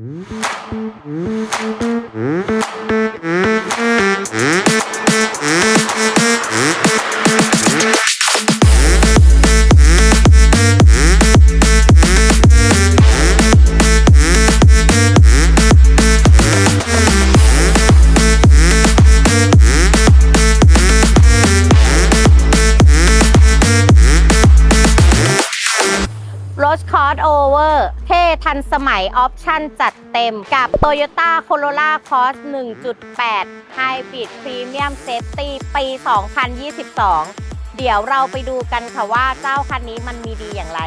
Mm-hmm. Crossover เท่ทันสมัยออปชั่นจัดเต็มกับ Toyota Corolla Cross 1.8 Hybrid Premium Safety ปี 2022 เดี๋ยวเราไปดูกันค่ะว่าเจ้าคันนี้มันมีดีอย่างไร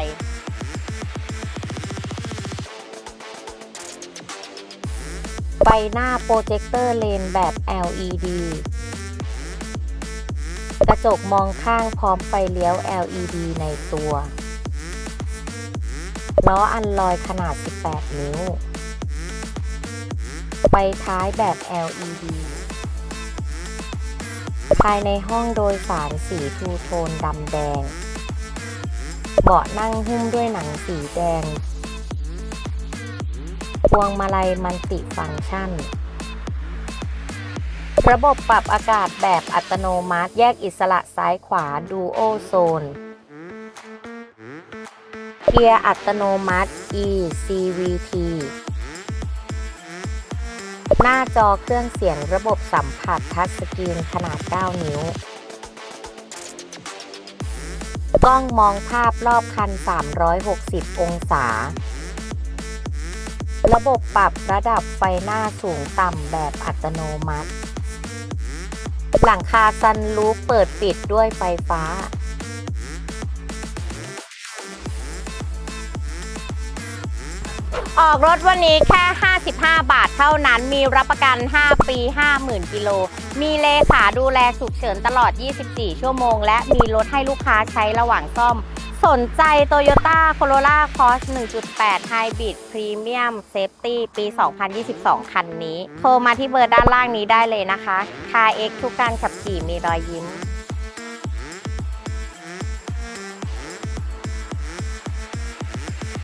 ไฟหน้าโปรเจคเตอร์เลนแบบ LED กระจกมองข้างพร้อมไฟเลี้ยว LED ในตัว ล้ออันลอยขนาด 18 นิ้วไฟท้ายแบบ LED ภายในห้องโดยสารสีทูโทนดำแดง เบาะนั่งหุ้มด้วยหนังสีแดง พวงมาลัยมันติฟังก์ชัน ระบบปรับอากาศแบบอัตโนมัติแยกอิสระซ้ายขวา Duo Zone เกียร์อัตโนมัติ E CVT หน้าจอเครื่องเสียงระบบสัมผัสทัชสกรีนขนาด 9 นิ้ว กล้องมองภาพรอบคัน 360 องศา ระบบปรับระดับไฟหน้าสูงต่ำแบบอัตโนมัติ หลังคาซันรูฟเปิดปิดด้วยไฟฟ้า ออกรถวันนี้แค่ 55 บาทเท่านั้น มีรับประกัน 5 ปี 50,000 กิโล มีเลขาดูแลฉุกเฉินตลอด 24 ชั่วโมง และมีรถให้ลูกค้าใช้ระหว่างซ่อม สนใจ Toyota Corolla Cross 1.8 Hybrid Premium Safety ปี 2022 คันนี้ โทรมาที่เบอร์ด้านล่างนี้ได้เลยนะคะ c a r X ทุกการขับขี่มีรอยยิ้ม